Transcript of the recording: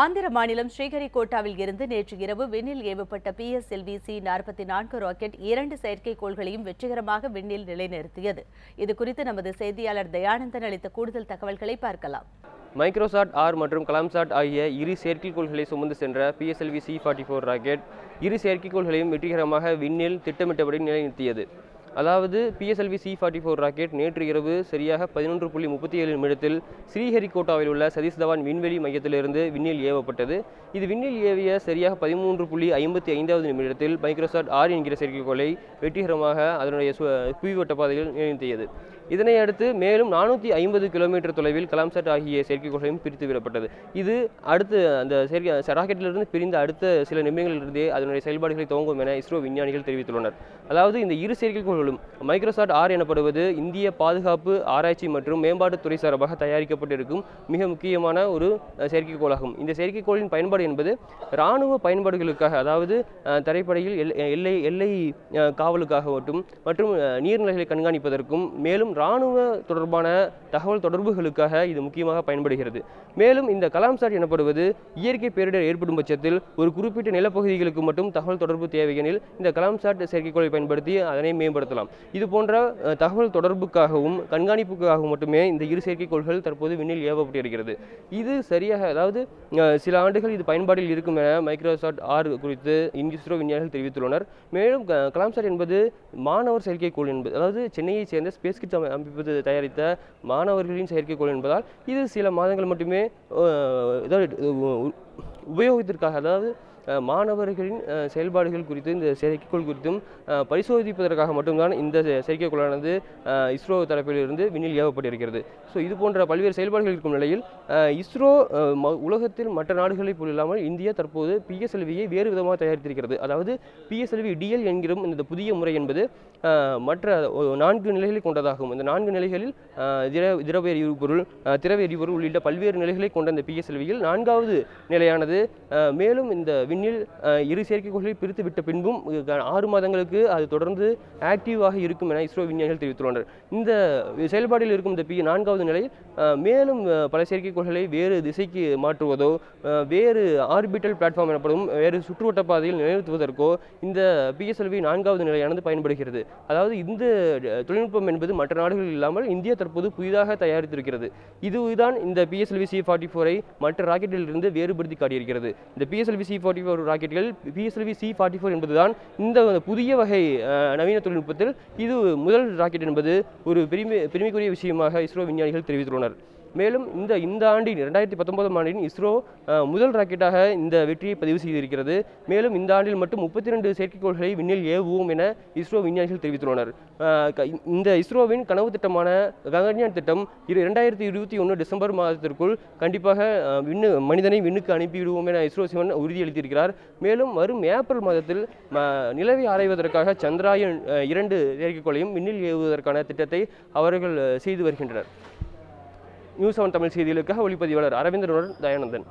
ஆந்திர மாநிலம் ஸ்ரீஹரிகோட்டாவில் இருந்து நேற்று இரவு விண்ணில் ஏவப்பட்ட பிஎஸ்எல்வி சி நாற்பத்தி நான்கு ராக்கெட் இரண்டு செயற்கைக்கோள்களையும் வெற்றிகரமாக விண்ணில் நிலைநிறுத்தியது. இது குறித்து நமது செய்தியாளர் தயானந்தன் அளித்த கூடுதல் தகவல்களை பார்க்கலாம். மைக்ரோசாட் ஆர் மற்றும் கலாம்சாட் ஆகிய இரு செயற்கைக்கோள்களை சுமந்து சென்ற PSLV C forty four rocket இரு செயற்கைக்கோள்களையும் வெற்றிகரமாக விண்ணில் திட்டமிட்டபடி நிலைநிறுத்தியது. அதாவது PSLV C forty four rocket நேற்று இரவு சரியாக பதினொன்று புள்ளி முப்பத்தி ஏழு நிமிடத்தில் ஸ்ரீஹரிகோட்டாவில் உள்ள சதீஷ் தவான் விண்வெளி மையத்திலிருந்து விண்ணில் ஏவப்பட்டது. இது விண்ணில் ஏவிய சரியாக பதிமூன்று புள்ளி ஐம்பத்தி ஐந்தாவது நிமிடத்தில் மைக்ரோசாட் ஆர் என்கிற செயற்கைக்கோளை வெற்றிகரமாக அதனுடைய சு புவிவட்ட பாதையில் நிலைநிறுத்தியது இதனை அடுத்து மேலும் நானூற்றி ஐம்பது கிலோமீட்டர் தொலைவில் கலாம்சாட் ஆகிய செயற்கைக்கோளையும் பிரித்து விடப்பட்டது. இது அடுத்து அந்த செயற்கை ராக்கெட்டிலிருந்து பிரிந்த அடுத்த சில நிமிடங்களிலிருந்தே அதனுடைய செயல்பாடுகளை துவங்கும் என இஸ்ரோ விஞ்ஞானிகள் தெரிவித்துள்ளனர். அதாவது இந்த இரு செயற்கைக்கோள்களும் மைக்ரோசாட் ஆர் எனப்படுவது இந்திய பாதுகாப்பு ஆராய்ச்சி மற்றும் மேம்பாட்டுத்துறை சார்பாக தயாரிக்கப்பட்டிருக்கும் மிக முக்கியமான ஒரு செயற்கைக்கோளாகும். இந்த செயற்கைக்கோளின் பயன்பாடு என்பது இராணுவ பயன்பாடுகளுக்காக அதாவது தரைப்படையில் எல்- எல்லை எல்லை அஹ், காவலுக்காக மட்டும் மற்றும் நீர்நிலைகளை கண்காணிப்பதற்கும் மேலும் இராணுவ தொடர்பான தகவல் தொடர்புகளுக்காக இது முக்கியமாக பயன்படுகிறது. மேலும் இந்த கலாம்சாட் எனப்படுவது இயற்கை பேரிடர் ஏற்படும் பட்சத்தில் ஒரு குறிப்பிட்ட நிலப்பகுதிகளுக்கு மட்டும் தகவல் தொடர்பு தேவையெனில் இந்த கலாம்சாட் செயற்கைக்கோளை பயன்படுத்தி அதனை மேம்படுத்தலாம். இது போன்ற தகவல் தொடர்புக்காகவும் கண்காணிப்புக்காகவும் மட்டுமே இந்த இரு செயற்கைக்கோள்கள் தற்போது விண்ணில் ஏவப்பட்டிருக்கிறது. இது சரியாக அதாவது சில ஆண்டுகள் இது பயன்பாட்டில் இருக்கும் என மைக்ரோசாட் ஆர் குறித்து இஸ்ரோ விஞ்ஞானிகள் தெரிவித்துள்ளனர். மேலும் க- கலாம்சாட் என்பது மாணவர் செயற்கைக்கோள் என்பது அதாவது சென்னையைச் சேர்ந்த ஸ்பேஸ் கிட் அமைப்பு தயாரித்த மாணவர்களின் செயற்கைக்கோள் என்பதால் இது சில மாதங்கள் மட்டுமே உபயோகத்திற்காக அதாவது மாணவர்களின் செயல்பாடுகள் குறித்து இந்த செயற்கைக்கோள் குறித்தும் பரிசோதிப்பதற்காக மட்டும்தான் இந்த செயற்கைக்கோளானது இஸ்ரோ தரப்பிலிருந்து விண்ணில் ஏவப்பட்டிருக்கிறது. ஸோ இது போன்ற பல்வேறு செயல்பாடுகள் இருக்கும் நிலையில் இஸ்ரோ ம- உலகத்தில் மற்ற நாடுகளைப் போல் இல்லாமல் இந்தியா தற்போது பிஎஸ்எல்வியை வேறு விதமாக தயாரித்திருக்கிறது. அதாவது பிஎஸ்எல்வி டிஎல் என்கிறும் இந்த புதிய முறை என்பது மற்ற நான்கு நிலைகளை கொண்டதாகும். இந்த நான்கு நிலைகளில் திர திரவ எரிபொருள் பொருள் திரவ எரிபொருள் உள்ளிட்ட பல்வேறு நிலைகளை கொண்ட இந்த பிஎஸ்எல்வியில் நான்காவது நிலையானது மேலும் இந்த விண்ணில் இரு செயற்கைக்கோள்களை பிரித்து விட்ட பின்பும் ஆறு மாதங்களுக்கு அது தொடர்ந்து ஆக்டிவாக இருக்கும் என இஸ்ரோ விஞ்ஞானிகள் தெரிவித்துள்ளனர். இந்த செயல்பாட்டில் இருக்கும் இந்த பி நான்காவது நிலை மேலும் பல செயற்கைக்கோள்களை வேறு திசைக்கு மாற்றுவதோ வேறு ஆர்பிட்டல் பிளாட்ஃபார்ம் எனப்படும் வேறு சுற்றுவட்ட பாதையில் நிலைநிறுத்துவதற்கோ இந்த பிஎஸ்எல்வி நான்காவது நிலையானது பயன்படுகிறது. அதாவது இந்த தொழில்நுட்பம் என்பது மற்ற நாடுகளில் இல்லாமல் இந்தியா தற்போது புதிதாக தயாரித்திருக்கிறது. இதுதான் இந்த பிஎஸ்எல்வி சி ஃபார்ட்டி ஃபோரை மற்ற ராக்கெட்டில் இருந்து வேறுபடுத்தி காட்டியிருக்கிறது. இந்த பிஎஸ்எல்வி சி ஃபார்ட்டி ஃபோர் ராக்கெட்டுகள் பிஎஸ்எல்வி சி ஃபார்ட்டி ஃபோர் என்பதுதான் இந்த புதிய வகை நவீன தொழில்நுட்பத்தில் இது முதல் ராக்கெட் என்பது ஒரு பெருமை பெருமைக்குரிய விஷயமாக இஸ்ரோ விஞ்ஞானிகள் தெரிவித்துள்ளனர். மேலும் இந்த இந்த ஆண்டின் ரெண்டாயிரத்தி பத்தொன்பதாம் ஆண்டின் இஸ்ரோ முதல் ராக்கெட்டாக இந்த வெற்றியை பதிவு செய்திருக்கிறது. மேலும் இந்த ஆண்டில் மட்டும் முப்பத்தி ரெண்டு செயற்கைக்கோள்களை விண்ணில் ஏவுவோம் என இஸ்ரோ விஞ்ஞானிகள் தெரிவித்துள்ளனர். இந்த இஸ்ரோவின் கனவு திட்டமான ககன்யான் திட்டம் இரு ரெண்டாயிரத்தி இருபத்தி ஒன்று டிசம்பர் மாதத்திற்குள் கண்டிப்பாக விண்ணு மனிதனை விண்ணுக்கு அனுப்பிவிடுவோம் என இஸ்ரோ சிவன் உறுதியளித்திருக்கிறார். மேலும் வரும் ஏப்ரல் மாதத்தில் நிலவை ஆராய்வதற்காக சந்திராயன் இரண்டு செயற்கைக்கோளையும் விண்ணில் ஏவுவதற்கான திட்டத்தை அவர்கள் செய்து வருகின்றனர். நியூஸ் செவன் தமிழ் செய்திகளுக்காக ஒளிப்பதிவாளர் அரவிந்தனுடன் தயானந்தன்.